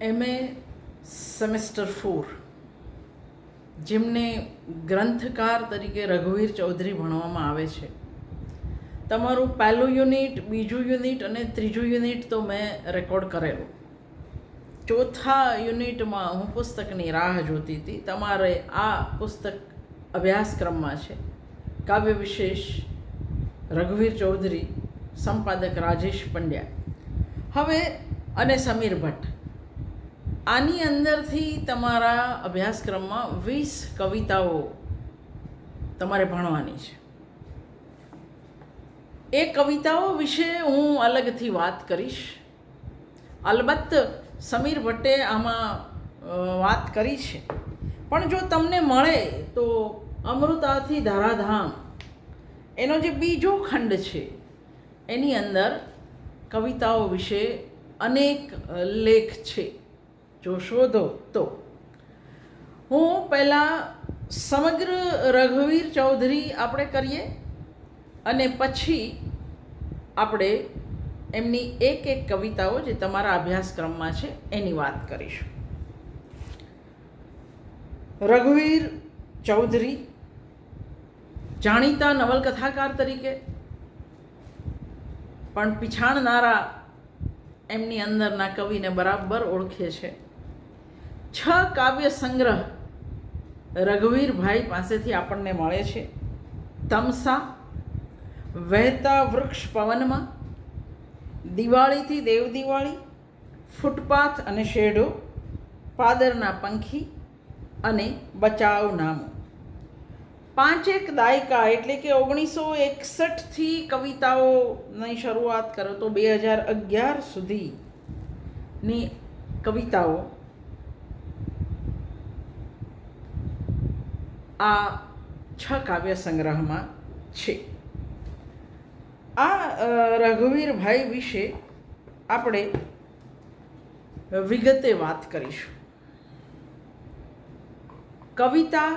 MA semester four જેમને ગ્રંથકાર તરીકે રઘુવીર ચૌધરી ભણવામાં આવે છે. તમારું પહેલું યુનિટ, બીજું યુનિટ અને ત્રીજું યુનિટ તો મેં રેકોર્ડ કરેલું. ચોથા યુનિટમાં હું પુસ્તકની રાહ જોતી હતી. તમારે આ પુસ્તક અભ્યાસક્રમમાં છે. કાવ્ય વિશેષ રઘુવીર ચૌધરી, સંપાદક રાજેશ પંડ્યા. હવે અને સમીર ભટ્ટ. આની અંદરથી તમારા અભ્યાસક્રમમાં વીસ કવિતાઓ તમારે ભણવાની છે. એ કવિતાઓ વિશે હું અલગથી વાત કરીશ. અલબત્ત સમીર ભટ્ટે આમાં વાત કરી છે. પણ જો તમને મળે તો અમૃતાથી ધારાધામ, એનો જે બીજો ખંડ છે, એની અંદર કવિતાઓ વિશે અનેક લેખ છે. જો શોધો તો. હું પહેલાં સમગ્ર રઘુવીર ચૌધરી આપણે કરીએ અને પછી આપણે એમની એક એક કવિતાઓ જે તમારા અભ્યાસક્રમમાં છે એની વાત કરીશું. રઘુવીર ચૌધરી જાણીતા નવલકથાકાર તરીકે, પણ પીછાણનારા એમની અંદરના કવિને બરાબર ઓળખે છે. છ કાવ્ય સંગ્રહ રઘુવીરભાઈ પાસેથી આપણને મળે છે. તમસા, વહેતા વૃક્ષ પવનમાં, દિવાળીથી દેવ દિવાળી, ફૂટપાથ અને શેડો, પાદરના પંખી અને બચાવ નામું. પાંચેક દાયકા એટલે કે ઓગણીસો એકસઠથી કવિતાઓની શરૂઆત કરો તો બે હજાર અગિયાર સુધીની કવિતાઓ આ છ કાવ્ય સંગ્રહમાં છે. આ રઘુવીરભાઈ વિશે આપણે વિગતે વાત કરીશું. કવિતા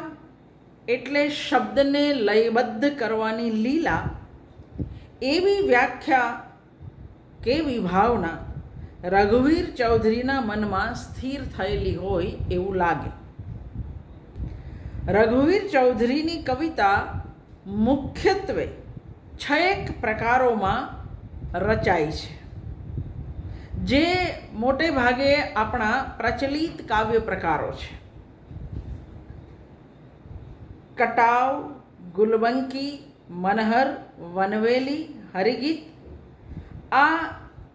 એટલે શબ્દને લયબદ્ધ કરવાની લીલા એવી વ્યાખ્યા કે વિભાવના રઘુવીર ચૌધરીના મનમાં સ્થિર થયેલી હોય એવું લાગે. રઘુવીર ચૌધરીની કવિતા મુખ્યત્વે છએક પ્રકારોમાં રચાય છે. જે મોટે ભાગે આપણા પ્રચલિત કાવ્ય પ્રકારો છે. કટાવ, ગુલબંકી, મનહર, વનવેલી, હરિગીત આ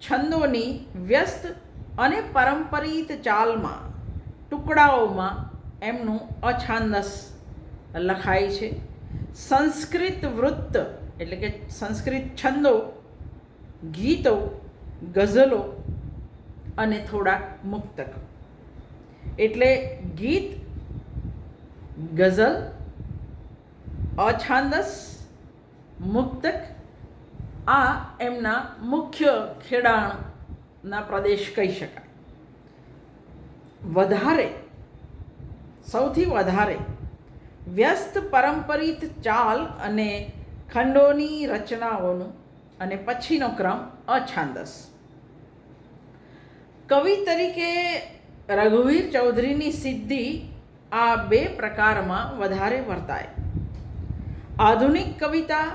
છંદોની વ્યસ્ત અને પરંપરિત ચાલમાં, ટુકડાઓમાં એમનું અછાંદસ લખાય છે. સંસ્કૃત વૃત્ત એટલે કે સંસ્કૃત છંદો, ગીતો, ગઝલો અને થોડાક મુક્તક. એટલે ગીત, ગઝલ અછાંદસ મુક્તક, આ એમના મુખ્ય ખેડાણના પ્રદેશ કહી શકાય. વધારે સૌથી વધારે વ્યસ્ત પરંપરિત ચાલ અને ખંડોની રચનાઓનું અને પછીનો ક્રમ અછાંદસ. કવિ તરીકે રઘુવીર ચૌધરીની સિદ્ધિ આ બે પ્રકારમાં વધારે વર્તાય. આધુનિક કવિતા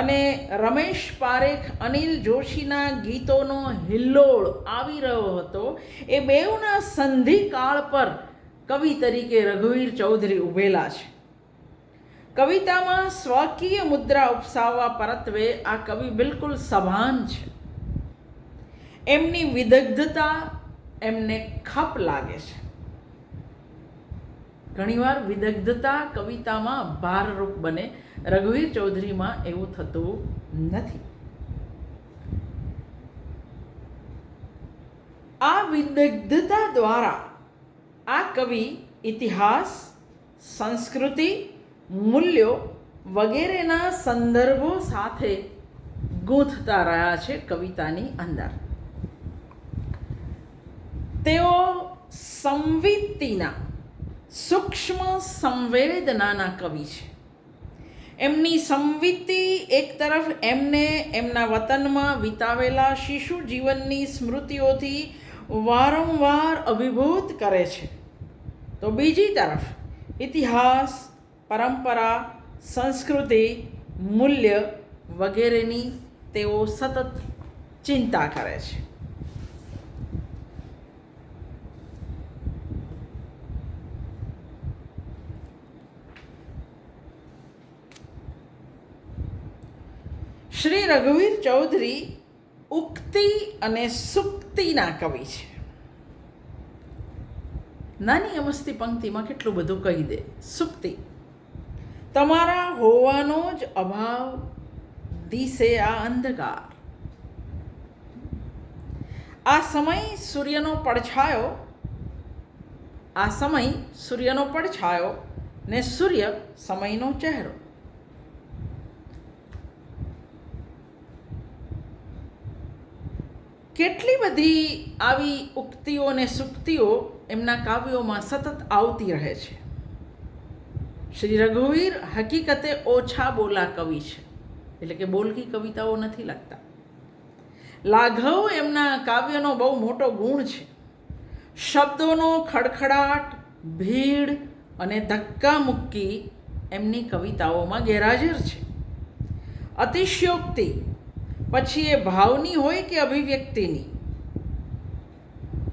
અને રમેશ પારેખ, અનિલ જોશીના ગીતોનો હિલ્લોળ આવી રહ્યો હતો. એ બેઉના સંધિકાળ પર કવિ તરીકે રઘુવીર ચૌધરી ઉભેલા છે. કવિતામાં સ્વકીય મુદ્રા ઉપસાવવા પરત્વે આ કવિ બિલકુલ સભાન છે. એમની વિદગ્ધતા એમને ખપ લાગે છે. ઘણીવાર વિદગ્ધતા કવિતામાં ભારરૂપ બને, રઘુવીર ચૌધરીમાં એવું થતું નથી. આ વિદગ્ધતા દ્વારા આ કવિ ઇતિહાસ, સંસ્કૃતિ, મૂલ્યો વગેરેના સંદર્ભો સાથે ગૂંથતા રહ્યા છે કવિતાની અંદર. તેઓ સંવિત્તિના, સૂક્ષ્મ સંવેદનાના કવિ છે. એમની સંવિત્તિ એક તરફ એમને એમના વતનમાં વિતાવેલા શિશુ જીવનની સ્મૃતિઓથી વારંવાર અભિભૂત કરે છે. તો બીજી તરફ ઇતિહાસ, પરંપરા, સંસ્કૃતિ, મૂલ્ય વગેરેની તેઓ સતત ચિંતા કરે છે. શ્રી રઘુવીર ચૌધરી ઉક્તિ અને સુક્તિના કવિ છે. નાની અમસ્તી પંક્તિમાં કેટલું બધું કહી દે. સુક્તિ તમારા હોવાનો જ અભાવ દિશે આ અંધકાર. આ સમય સૂર્યનો પડછાયો, આ સમય સૂર્યનો પડછાયો ને સૂર્ય સમયનો ચહેરો. કેટલી બધી આવી ઉક્તિઓ ને સુક્તિઓ એમના કાવ્યોમાં સતત આવતી રહે છે. શ્રી રઘુવીર હકીકતે ઓછા બોલા કવિ છે. એટલે કે બોલકી કવિતાઓ નથી લખતા લાઘવ એમના કાવ્યનો બહુ મોટો ગુણ છે. શબ્દોનો ખડખડાટ, ભીડ અને ધક્કા મુક્કી એમની કવિતાઓમાં ગેરહાજર છે. અતિશયોક્તિ. પછી એ ભાવની હોય કે અભિવ્યક્તિની?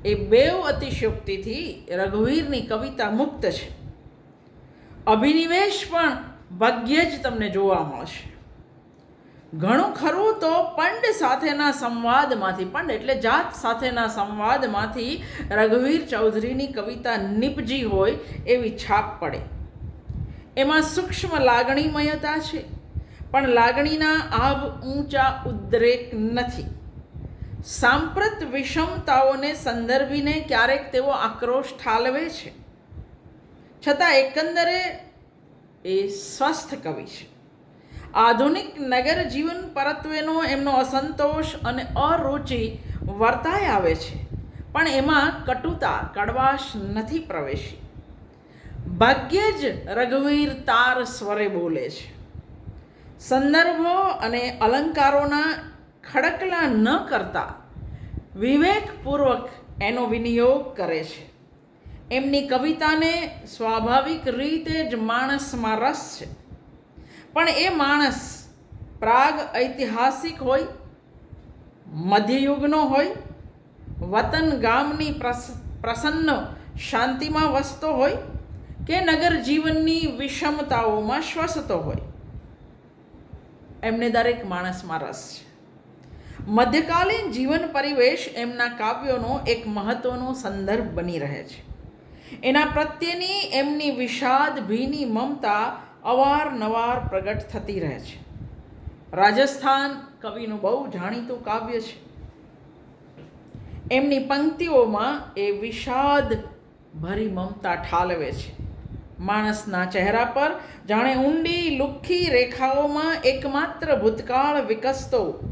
એ બેવ અતિશયોક્તિથી રઘુવીરની કવિતા મુક્ત છે. અભિનિવેશ પણ ભાગ્યે જ તમને જોવા મળશે. ઘણું ખરું તો પંડ સાથેના સંવાદમાંથી, પંડ એટલે જાત સાથેના સંવાદમાંથી રઘુવીર ચૌધરીની કવિતા નિપજી હોય એવી છાપ પડે. એમાં સૂક્ષ્મ લાગણીમયતા છે, પણ લાગણીના આભ ઊંચા ઉદ્રેક નથી. સાંપ્રત વિષમતાઓને સંદર્ભીને ક્યારેક તેઓ આક્રોશ ઠાલવે છે. છતાં એકંદરે એ સ્વસ્થ કવિ છે. આધુનિક નગર જીવન પરત્વેનો એમનો અસંતોષ અને અરુચિ વર્તાય આવે છે, પણ એમાં કટુતા, કડવાશ નથી પ્રવેશી. ભાગ્યે જ રઘુવીર તાર સ્વરે બોલે છે. સંદર્ભો અને અલંકારોના ખડકલા ન કરતા વિવેકપૂર્વક એનો વિનિયોગ કરે છે. એમની કવિતાને સ્વાભાવિક રીતે જ માણસમાં રસ છે. પણ એ માણસ પ્રાગ ઐતિહાસિક હોય, મધ્યયુગનો હોય, વતન ગામની પ્રસન્ન શાંતિમાં વસતો હોય કે નગર જીવનની વિષમતાઓમાં શ્વસતો હોય. એમને દરેક માણસમાં રસ છે. મધ્યકાલીન જીવન પરિવેશ એમના કાવ્યોનો એક મહત્વનો સંદર્ભ બની રહે છે. એના પ્રત્યેની એમની વિષાદ, ભીની મમતા અવારનવાર પ્રગટ થતી રહે છે. રાજસ્થાન કવિનું બહુ જાણીતું કાવ્ય છે. એમની પંક્તિઓમાં એ વિષાદ ભરી મમતા ઠાલવે છે. માણસના ચહેરા પર જાણે ઊંડી લુખ્ખી રેખાઓમાં એકમાત્ર ભૂતકાળ વિકસતો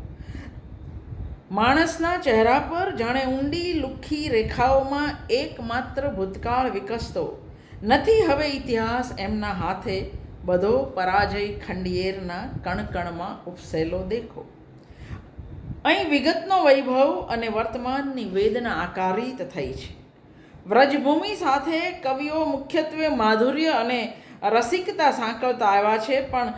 માણસના ચહેરા પર જાણે ઊંડી લુખ્ખી રેખાઓમાં એકમાત્ર ભૂતકાળ વિકસતો. નથી હવે ઇતિહાસ એમના હાથે બધો પરાજય ખંડિયેરના કણકણમાં ઉપસેલો દેખો. અહીં વિગતનો વૈભવ અને વર્તમાનની વેદના આકારિત થઈ છે. વ્રજભૂમિ સાથે કવિઓ મુખ્યત્વે માધુર્ય અને રસિકતા સાંકળતા આવ્યા છે, પણ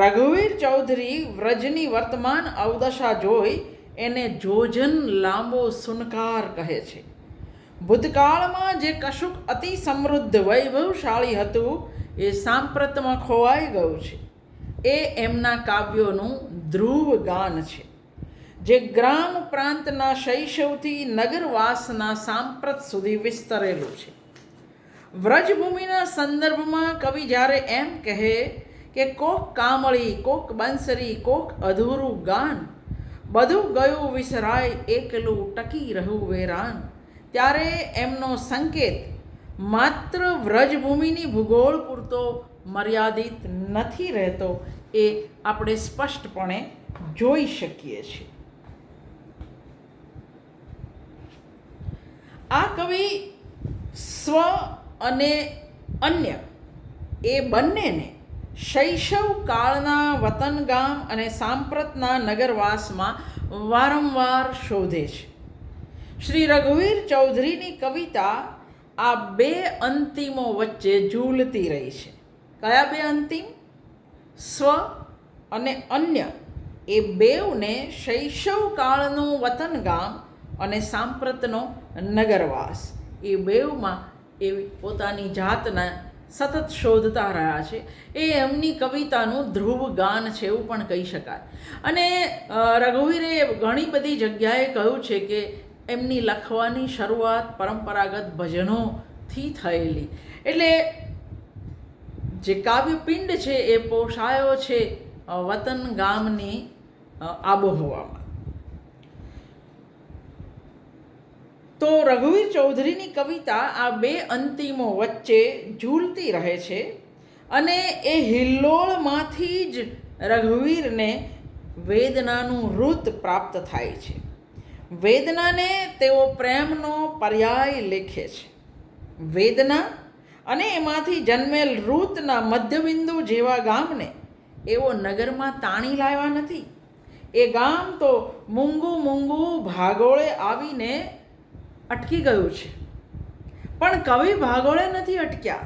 રઘુવીર ચૌધરી વ્રજની વર્તમાન અવદશા જોઈ એને જોજન લાંબો સુનકાર કહે છે. ભૂતકાળમાં જે કશુંક અતિ સમૃદ્ધ વૈભવશાળી હતું, એ સાંપ્રતમાં ખોવાઈ ગયું છે. એ એમના કાવ્યોનું ધ્રુવ ગાન છે. જે ગ્રામ પ્રાંતના શૈશવથી નગરવાસના સાંપ્રત સુધી વિસ્તરેલું છે. વ્રજભૂમિના સંદર્ભમાં કવિ જ્યારે એમ કહે કે કોક કામળી, કોક બંસરી, કોક અધૂરું ગાન બધું ગયું વિસરાય, એકલું ટકી રહ્યું વેરાન. ત્યારે એમનો સંકેત, માત્ર વ્રજભૂમિની ભૂગોળ પૂરતો મર્યાદિત નથી રહેતો, એ આપણે સ્પષ્ટપણે જોઈ શકીએ છીએ. આ કવિ સ્વ અને અન્ય, એ બંનેને શૈશવ કાળના વતન ગામ અને સાંપ્રતના નગરવાસમાં વારંવાર શોધે છે. શ્રી રઘુવીર ચૌધરીની કવિતા આ બે અંતિમો વચ્ચે ઝૂલતી રહી છે. કયા બે અંતિમ? સ્વ અને અન્ય. એ બેવને શૈશવ કાળનું વતન ગામ અને સાંપ્રતનો નગરવાસ. એ બેવમાં એ પોતાની જાતના સતત શોધતા રહ્યા છે. એ એમની કવિતાનું ધ્રુવ ગાન છે એવું પણ કહી શકાય. અને રઘુવીરે ઘણી બધી જગ્યાએ કહ્યું છે કે એમની લખવાની શરૂઆત પરંપરાગત ભજનોથી થયેલી. એટલે જે કાવ્યપિંડ છે એ પોષાયો છે વતન ગામની આબોહવામાં. તો રઘુવીર ચૌધરીની કવિતા આ બે અંતિમો વચ્ચે ઝૂલતી રહે છે અને એ હિલ્લોળમાંથી જ રઘુવીરને વેદનાનું ઋત પ્રાપ્ત થાય છે. વેદનાને તેઓ પ્રેમનો પર્યાય લેખે છે. વેદના અને એમાંથી જન્મેલ ઋતના મધ્યબિંદુ જેવા ગામને એવો નગરમાં તાણી લાવ્યા નથી. એ ગામ તો મૂંગું મૂંગું ભાગોળે આવીને અટકી ગયું છે. પણ કવિ ભાગોળે નથી અટક્યા.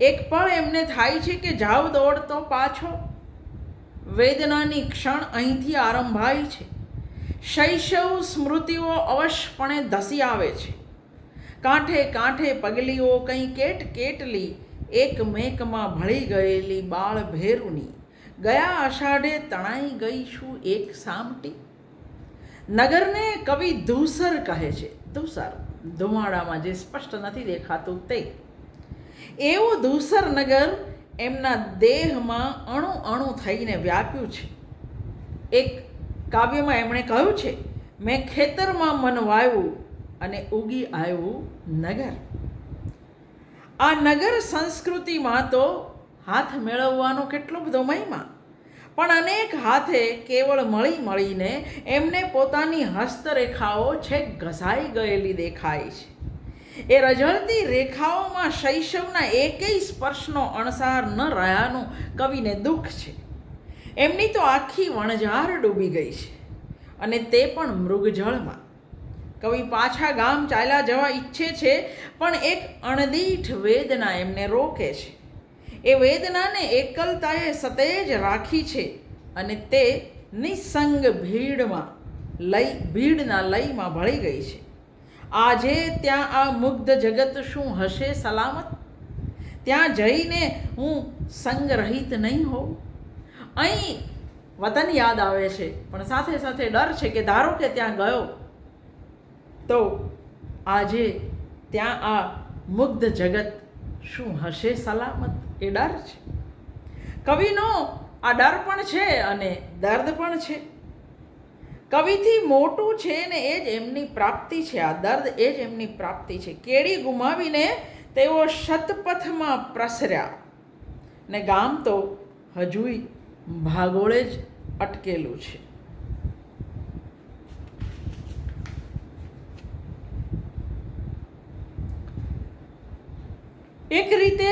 એક પળ એમને થાય છે કે જાવ દોડતો પાછો. વેદનાની ક્ષણ અહીંથી આરંભાય છે. શૈશવ સ્મૃતિઓ અવશ્યપણે ધસી આવે છે. કાંઠે કાંઠે પગલીઓ કંઈ કેટ કેટલી, એકમેકમાં ભળી ગયેલી બાળ ભેરુની. ગયા અષાઢે તણાઈ ગઈ શું એક સામટી. નગરને કવિ ધૂસર કહે છે. ધૂસર ધુમાડામાં જે સ્પષ્ટ નથી દેખાતું તે. એવું ધુસર નગર એમના દેહમાં અણુ અણુ થઈને વ્યાપ્યું છે. એક કાવ્યમાં એમણે કહ્યું છે, મેં ખેતરમાં મન વાવ્યું અને ઉગી આવ્યું નગર. આ નગર સંસ્કૃતિમાં તો હાથ મેળવવાનો કેટલો બધો મહિમા. પણ અનેક હાથે કેવળ મળી મળીને એમને પોતાની હસ્તરેખાઓ છેક ઘસાઈ ગયેલી દેખાય છે. એ રઝળતી રેખાઓમાં શૈશવના એકેય સ્પર્શનો અણસાર ન રહ્યાનું કવિને દુઃખ છે. એમની તો આખી વણઝાર ડૂબી ગઈ છે અને તે પણ મૃગજળમાં. કવિ પાછા ગામ ચાલ્યા જવા ઈચ્છે છે, પણ એક અણદીઠ વેદના એમને રોકે છે. એ વેદનાને એકલતાએ સતેજ રાખી છે અને તે નિસંગ ભીડમાં લઈ, ભીડના લયમાં ભળી ગઈ છે. આજે ત્યાં આ મુગ્ધ જગત શું હશે સલામત? ત્યાં જઈને હું સંગરહિત નહીં હોઉં? અહીં વતન યાદ આવે છે, પણ સાથે સાથે ડર છે કે ધારો કે ત્યાં ગયો, તો આજે ત્યાં આ મુગ્ધ જગત શું હશે સલામત? એ ડર છે. કવિનો આ ડર પણ છે અને દર્દ પણ છે. કવિથી મોટું છે ને એ જ એમની પ્રાપ્તિ છે. આ દર્દ એ જ એમની પ્રાપ્તિ છે. કેળી ગુમાવીને તેઓ શતપથમાં પ્રસર્યા ને ગામ તો હજુય ભાગોળે જ અટકેલું છે. એક રીતે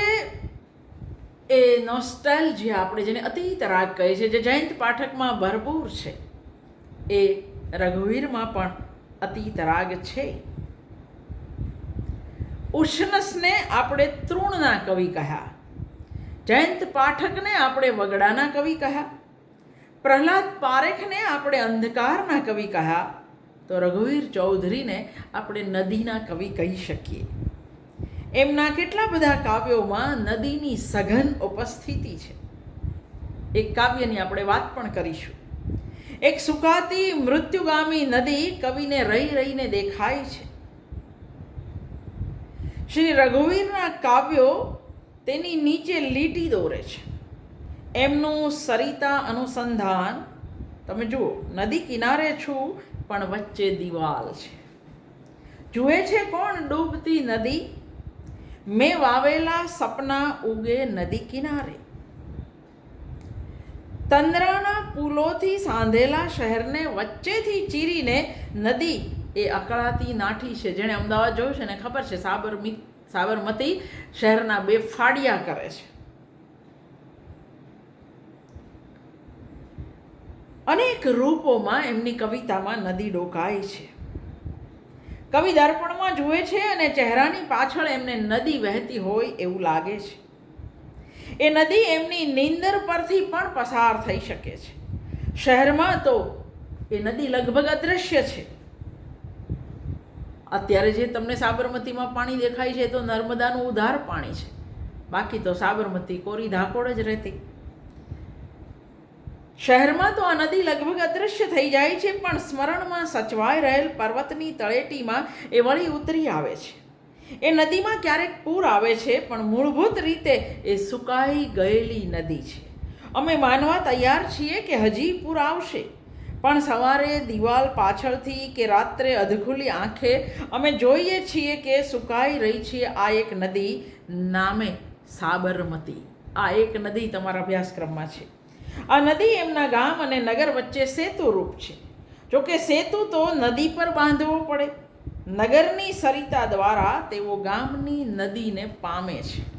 એ નોસ્ટાલ્જિયા આપણે જેને અતિત રાગ કહીએ છીએ જે જયંત પાઠકમાં ભરપૂર છે, એ રઘુવીરમાં પણ અતિત રાગ છે. ઉષ્ણસને આપણે તૃણના કવિ કહ્યા. જયંત પાઠકને આપણે વગડાના કવિ કહ્યા. પ્રહલાદ પારેખને આપણે અંધકારના કવિ કહ્યા. તો રઘુવીર ચૌધરીને આપણે નદીના કવિ કહી શકીએ. એમના કેટલા બધા કાવ્યોમાં નદીની સઘન ઉપસ્થિતિ છે? એક કાવ્યની આપણે વાત પણ કરીશું. એક સુકાતી મૃત્યુગામી નદી કવિને રહી રહીને દેખાય છે. શ્રી રઘુવીરના કાવ્યો તેની નીચે લીટી દોરે છે. એમનું સરિતા અનુસંધાન, તમે જુઓ, નદી કિનારે છું, પણ વચ્ચે દિવાલ છે. જુએ છે કોણ ડૂબતી નદી? મેં વાવેલા સપના ઉગે નદી કિનારે. તંદ્રાના પુલોથી સાંધેલા શહેરને વચ્ચેથી ચીરીને નદી એ અકળાતી નાઠી છે, જેણે અમદાવાદ જોયું છે ને ખબર છે, સાબરમી, સાબરમતી શહેરના બે ફાડિયા કરે છે. અનેક રૂપોમાં એમની કવિતામાં નદી ડોકાય છે. કવિ દર્પણમાં જુએ છે અને ચહેરાની પાછળ એમને નદી વહેતી હોય એવું લાગે છે. એ નદી એમની નીંદર પરથી પણ પસાર થઈ શકે છે. શહેરમાં તો એ નદી લગભગ અદૃશ્ય છે. અત્યારે જે તમને સાબરમતીમાં પાણી દેખાય છે તો નર્મદાનું ઉધાર પાણી છે. બાકી તો સાબરમતી કોરી ધાકોડ જ રહેતી. શહેરમાં તો આ નદી લગભગ અદૃશ્ય થઈ જાય છે, પણ સ્મરણમાં સચવાઈ રહેલ પર્વતની તળેટીમાં એ વળી ઉતરી આવે છે. એ નદીમાં ક્યારેક પૂર આવે છે, પણ મૂળભૂત રીતે એ સુકાઈ ગયેલી નદી છે. અમે માનવા તૈયાર છીએ કે હજી પૂર આવશે. પણ સવારે દિવાલ પાછળથી કે રાત્રે અધખુલી આંખે અમે જોઈએ છીએ કે સુકાઈ રહી છે આ એક નદી નામે સાબરમતી. આ એક નદી તમારા અભ્યાસક્રમમાં છે. આ નદી એમના ગામ અને નગર વચ્ચે સેતુ રૂપ છે. જોકે સેતુ તો નદી પર બાંધવો પડે. નગરની સરિતા દ્વારા તેઓ ગામની નદીને પામે છે.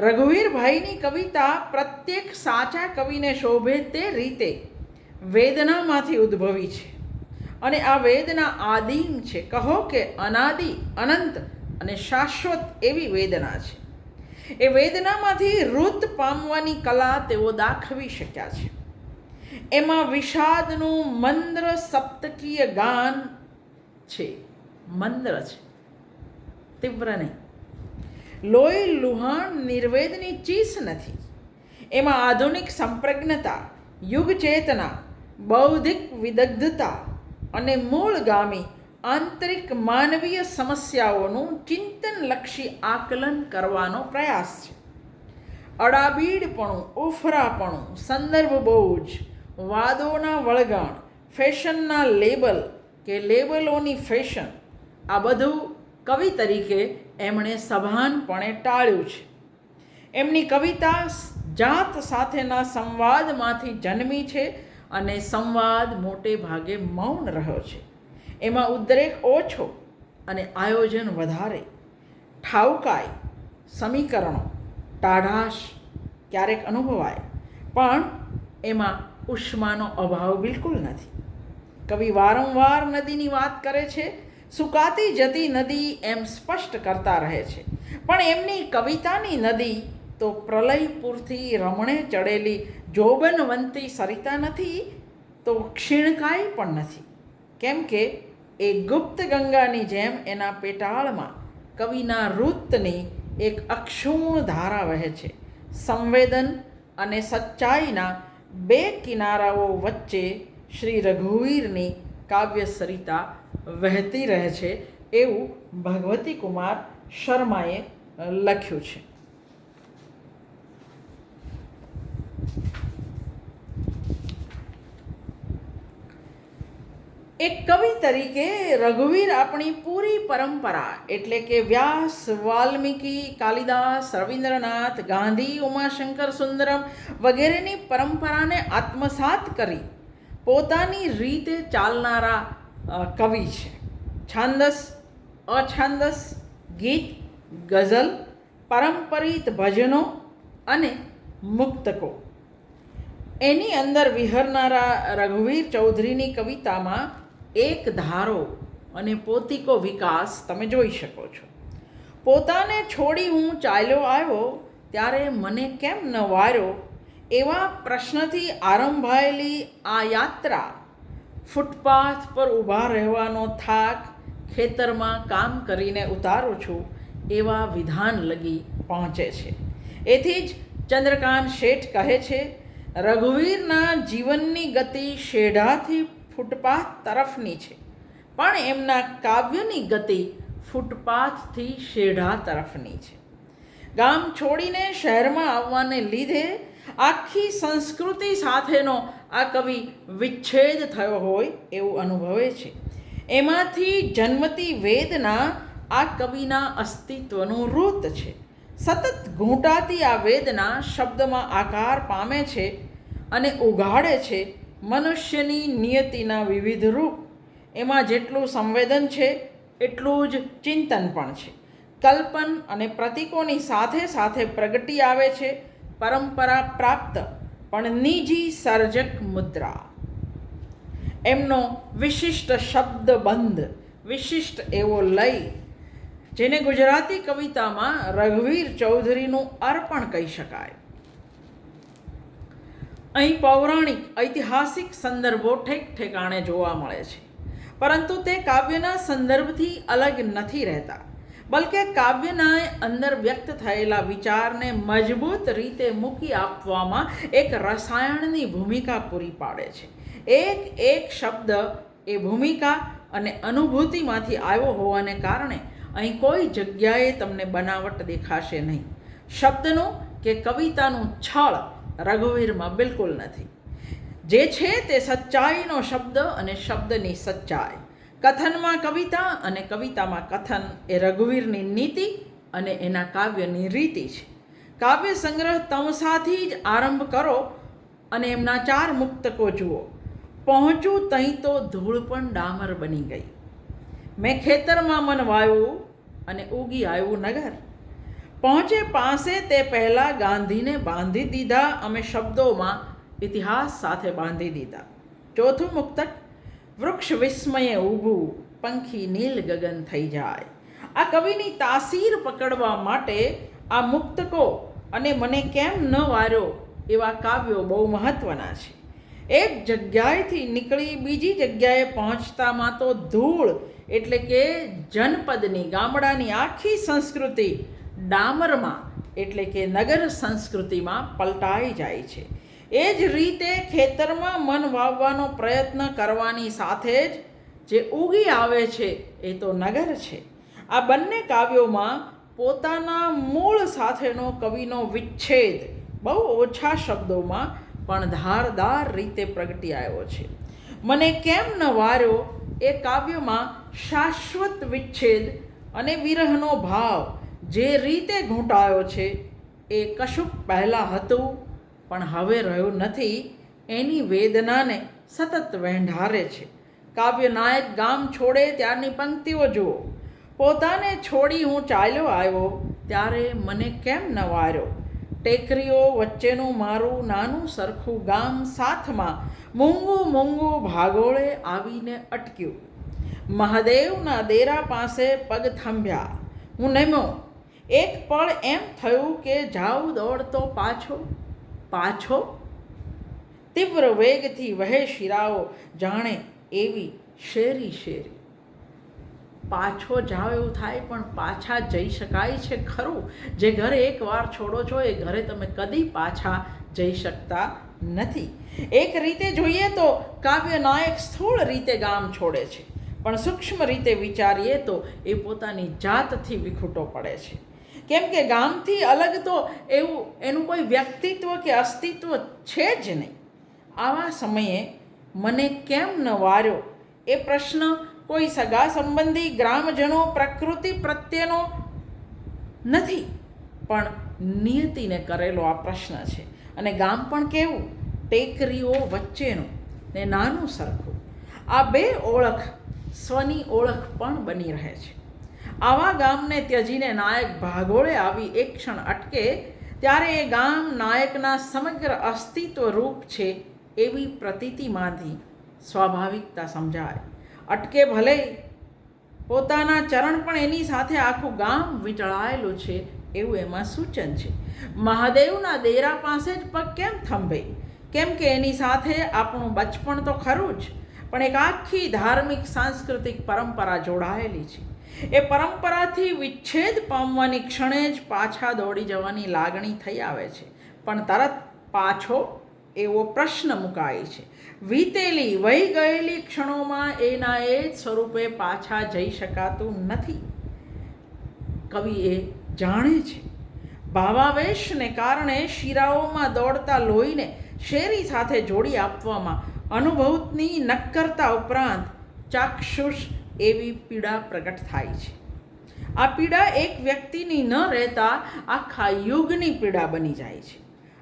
રઘુવીરભાઈની કવિતા પ્રત્યેક સાચા કવિને શોભે તે રીતે વેદનામાંથી ઉદ્ભવી છે. અને આ વેદના આદિમ છે. કહો કે અનાદિ, અનંત અને શાશ્વત એવી વેદના છે. એ વેદનામાંથી ઋત પામવાની કલા તેઓ દાખવી શક્યા છે. એમાં વિષાદનું મંદ્ર સપ્તકીય ગાન છે. મંદ્ર છે. તીવ્ર નહીં. લોહી લુહાણ નિર્વેદની ચીસ નથી. એમાં આધુનિક સંપ્રજ્ઞતા યુગ ચેતના બૌદ્ધિક વિદગ્ધતા અને મૂળગામી આંતરિક માનવીય સમસ્યાઓનું ચિંતનલક્ષી આકલન કરવાનો પ્રયાસ છે. અડાબીડપણું, ઉફરાપણું સંદર્ભ બોજ વાદોના વળગાણ, ફેશનના લેબલ કે લેબલોની ફેશન, આ બધું કવિ તરીકે એમણે સભાનપણે ટાળ્યું છે. એમની કવિતા જાત સાથેના સંવાદમાંથી જન્મી છે અને સંવાદ મોટે ભાગે મૌન રહ્યો છે. એમાં ઉદ્રેક ઓછો અને આયોજન વધારે. ઠાવકાય સમીકરણો, ટાઢાશ ક્યારેક અનુભવાય, પણ એમાં ઉષ્માનો અભાવ બિલકુલ નથી. કવિ વારંવાર નદીની વાત કરે છે, સુકાતી જતી નદી એમ સ્પષ્ટ કરતા રહે છે. પણ એમની કવિતાની નદી તો પ્રલયપુરથી રમણે ચડેલી જોબનવંતી સરિતા નથી, તો ક્ષીણકાય પણ નથી. કેમ કે એ ગુપ્ત ગંગાની જેમ એના પેટાળમાં કવિના વૃત્તની એક અક્ષુણ ધારા વહે છે. સંવેદન અને સચ્ચાઈના બે કિનારાઓ વચ્ચે શ્રી રઘુવીરની કાવ્ય સરિતા વહેતી રહે છે એવું ભગવતી કુમાર શર્માએ લખ્યું છે. એક કવિ તરીકે રઘુવીર આપણી પૂરી પરંપરા એટલે કે વ્યાસ, વાલ્મીકી, કાલિદાસ, રવિન્દ્રનાથ, ગાંધી, ઉમાશંકર સુંદરમ વગેરેની પરંપરાને આત્મસાત કરી પોતાની રીતે ચાલનારા કવિ છે. છાંદસ, અછાંદસ, ગીત, ગઝલ, પારંપરિત ભજનો અને મુક્તકો. એની અંદર વિહરનારા રઘુવીર ચૌધરીની કવિતામાં એક ધારો અને પોતિકો વિકાસ તમે જોઈ શકો છો. પોતાને છોડી હું ચાલ્યો આવ્યો ત્યારે મને કેમ ન વાર્યો? એવા પ્રશ્નથી આરંભાયેલી આ યાત્રા ફૂટપાથ પર ઊભા રહેવાનો થાક, ખેતરમાં કામ કરીને ઉતારું છું, એવા વિધાન લગી પહોંચે છે. એથી જ ચંદ્રકાંત શેઠ કહે છે, રઘુવીરના જીવનની ગતિ શેઢાથી ફૂટપાથ તરફની છે. પણ એમના કાવ્યની ગતિ ફૂટપાથથી શેઢા તરફની છે. ગામ છોડીને શહેરમાં આવવાને લીધે આખી સંસ્કૃતિ સાથેનો આ કવિ વિચ્છેદ થયો હોય એવું અનુભવે છે. એમાંથી જન્મતી વેદના આ કવિના અસ્તિત્વનું રૂત છે. સતત ઘૂંટાતી આ વેદના શબ્દમાં આકાર પામે છે અને ઉઘાડે છે મનુષ્યની નિયતિના વિવિધ રૂપ. એમાં જેટલું સંવેદન છે, એટલું જ ચિંતન પણ છે. કલ્પન અને પ્રતીકોની સાથે સાથે પ્રગટી આવે છે, પરંપરા પ્રાપ્ત, પણ નિજી સર્જક મુદ્રા. એમનો વિશિષ્ટ શબ્દબંધ, વિશિષ્ટ એવો લય, જેને ગુજરાતી કવિતામાં રઘુવીર ચૌધરીનું અર્પણ કહી શકાય. અહીં પૌરાણિક, ઐતિહાસિક સંદર્ભો ઠેક ઠેકાણે જોવા મળે છે. પરંતુ તે કાવ્યના સંદર્ભથી અલગ નથી રહેતા, બલકે કાવ્યના અંદર વ્યક્ત થયેલા વિચારને મજબૂત રીતે મૂકી આપવામાં એક રસાયણની ભૂમિકા પૂરી પાડે છે. એક એક શબ્દ એ ભૂમિકા અને અનુભૂતિમાંથી આવ્યો હોવાને કારણે અહીં કોઈ જગ્યાએ તમને બનાવટ દેખાશે નહીં. શબ્દનું કે કવિતાનું છળ રઘુવીરમાં બિલકુલ નથી. જે છે તે સચ્ચાઈનો શબ્દ અને શબ્દની સચ્ચાઈ. કથનમાં કવિતા અને કવિતામાં કથન એ રઘુવીરની નીતિ અને એના કાવ્યની રીતિ છે. કાવ્ય સંગ્રહ તમસાથી જ આરંભ કરો અને એમના ચાર મુક્તકો જુઓ. પહોંચું તહીં તો ધૂળ પણ ડામર બની ગઈ. મેં ખેતરમાં મન વાયું અને ઉગી આવ્યું નગર. પહોંચે પાસે તે પહેલાં ગાંધીને બાંધી દીધા. અમે શબ્દોમાં ઇતિહાસ સાથે બાંધી દીધા. ચોથું મુક્તક, વૃક્ષ વિસ્મયે ઊભું, પંખી નીલ ગગન થઈ જાય. આ કવિની તાસીર પકડવા માટે આ મુક્તકો અને મને કેમ ન વાર્યો એવા કાવ્યો બહુ મહત્ત્વના છે. એક જગ્યાએથી નીકળી બીજી જગ્યાએ પહોંચતામાં તો ધૂળ એટલે કે જનપદની ગામડાની આખી સંસ્કૃતિ ડામરમાં એટલે કે નગર સંસ્કૃતિમાં પલટાઈ જાય છે. એ જ રીતે ખેતરમાં મન વાવવાનો પ્રયત્ન કરવાની સાથે જ જે ઉગી આવે છે એ તો નગર છે. આ બંને કાવ્યોમાં પોતાના મૂળ સાથેનો કવિનો વિચ્છેદ બહુ ઓછા શબ્દોમાં પણ ધારદાર રીતે પ્રગટી આવ્યો છે. મને કેમ ન વાર્યો એ કાવ્યમાં શાશ્વત વિચ્છેદ અને વિરહનો ભાવ જે રીતે ઘૂંટાયો છે, એ કશુંક પહેલાં હતું, પણ હવે રહ્યું નથી. એની વેદનાને સતત વહેંઢારે છે. કાવ્ય નાયક ગામ છોડે ત્યારની પંક્તિઓ જુઓ. પોતાને છોડી હું ચાલ્યો આવ્યો, ત્યારે મને કેમ ન વાર્યો ટેકરીઓ વચ્ચેનું મારું નાનું સરખું ગામ સાથમાં મૂંગું મૂંગું ભાગોળે આવીને અટક્યું. મહાદેવના દેરા પાસે પગ થંભ્યા. હું નમ્યો એક પળ એમ થયું કે જાઉં દોડતો પાછો પાછો. તીવ્ર વેગથી વહે શિરાઓ, જાણે એવી શેરી શેરી. પાછો જાઓ એવું થાય પણ પાછા જઈ શકાય છે ખરું. જે ઘરે એકવાર છોડો છો એ ઘરે તમે કદી પાછા જઈ શકતા નથી. એક રીતે જોઈએ તો કાવ્ય નાયક સ્થૂળ રીતે ગામ છોડે છે. પણ સૂક્ષ્મ રીતે વિચારીએ તો એ પોતાની જાતથી વિખૂટો પડે છે. કેમ કે ગામથી અલગ તો એવું, એનું કોઈ વ્યક્તિત્વ કે અસ્તિત્વ છે જ નહીં. આવા સમયે મને કેમ ન વાર્યો? એ પ્રશ્ન કોઈ સગા સંબંધી ગ્રામજનો પ્રકૃતિ પ્રત્યેનો નથી, પણ નિયતિને કરેલો આ પ્રશ્ન છે. અને ગામ પણ કેવું? ટેકરીઓ વચ્ચેનું ને નાનું સરખું. આ બે ઓળખ, સ્વની ઓળખ પણ બની રહે છે. આવા ગામને ત્યજીને નાયક ભાગોળે આવી એક ક્ષણ અટકે, ત્યારે એ ગામ નાયકના સમગ્ર અસ્તિત્વ રૂપ છે એવી પ્રતીતિમાંથી સ્વાભાવિકતા સમજાય. અટકે ભલે પોતાના ચરણ પણ એની સાથે આખું ગામ વીંટળાયેલું છે એવું એમાં સૂચન છે. મહાદેવના દેરા પાસે જ પગ કેમ થંભે? કેમ કે એની સાથે આપણું બચપણ તો ખરું જ. પણ એક આખી ધાર્મિક, સાંસ્કૃતિક પરંપરા જોડાયેલી છે. એ પરંપરાથી વિચ્છેદ પામવાની ક્ષણે જ પાછા દોડી જવાની લાગણી થઈ આવે છે. પણ તરત પાછો એવો પ્રશ્ન મુકાય છે. વીતેલી, વહી ગયેલી ક્ષણોમાં એના એ જ સ્વરૂપે પાછા જઈ શકાતું નથી. કવિ એ જાણે છે. ભાવાવેશને કારણે શિરાઓમાં દોડતા લોહીને શેરી સાથે જોડી આપવામાં અનુભવની નક્કરતા ઉપરાંત ચાક્ષુષ એવી પીડા પ્રગટ થાય છે. આ પીડા એક વ્યક્તિની ન રહેતા આખા યુગની પીડા બની જાય છે.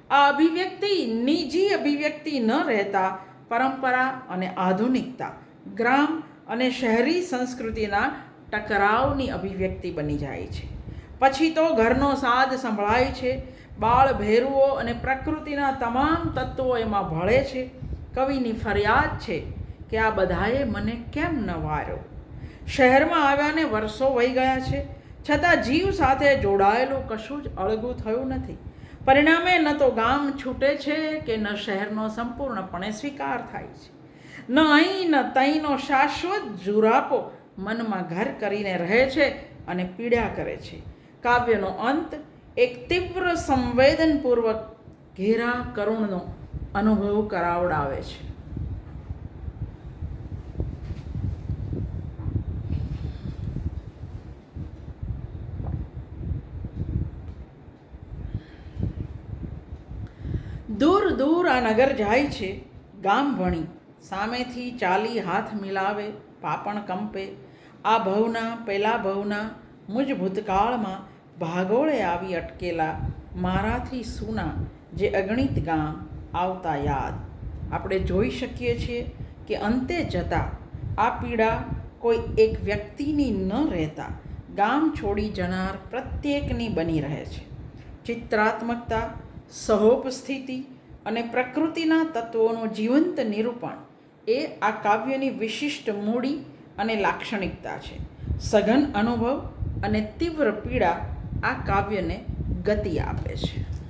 આ અભિવ્યક્તિ નિજી અભિવ્યક્તિ ન રહેતા પરંપરા અને આધુનિકતા, ગ્રામ અને શહેરી સંસ્કૃતિના ટકરાવની અભિવ્યક્તિ બની જાય છે. પછી તો ઘરનો સાદ સંભળાય છે, બાળ ભેરુઓ અને પ્રકૃતિના તમામ તત્વો એમાં ભળે છે કવિની ફરિયાદ છે કે આ બધાએ મને કેમ ન વાર્યો? શહેરમાં આવ્યાને વર્ષો વહી ગયા છે. છતાં જીવ સાથે જોડાયેલું કશું જ અળગું થયું નથી. પરિણામે ન તો ગામ છૂટે છે કે ન શહેરનો સંપૂર્ણપણે સ્વીકાર થાય છે. ન અહીં ન તહીંનો શાશ્વત જુરાપો મનમાં ઘર કરીને રહે છે અને પીડા કરે છે. કાવ્યનો અંત એક તીવ્ર સંવેદનપૂર્વક ઘેરા કરુણનો અનુભવ કરાવડાવે છે. દૂર દૂર આ નગર જાય છે, ગામ ભણી. સામેથી ચાલી હાથ મિલાવે, પાપણ કંપે. આ ભવના, પેલા ભવના, મુજ ભૂતકાળમાં ભાગોળે આવી અટકેલા મારાથી સૂના, જે અગણિત ગામ આવતા યાદ. આપણે જોઈ શકીએ છીએ કે અંતે જતાં આ પીડા કોઈ એક વ્યક્તિની ન રહેતા. ગામ છોડી જનાર પ્રત્યેકની બની રહે છે. ચિત્રાત્મકતા સહોપસ્થિતિ અને પ્રકૃતિના તત્વોનું જીવંત નિરૂપણ એ આ કાવ્યની વિશિષ્ટ મૂડી અને લાક્ષણિકતા છે. સઘન અનુભવ અને તીવ્ર પીડા આ કાવ્યને ગતિ આપે છે.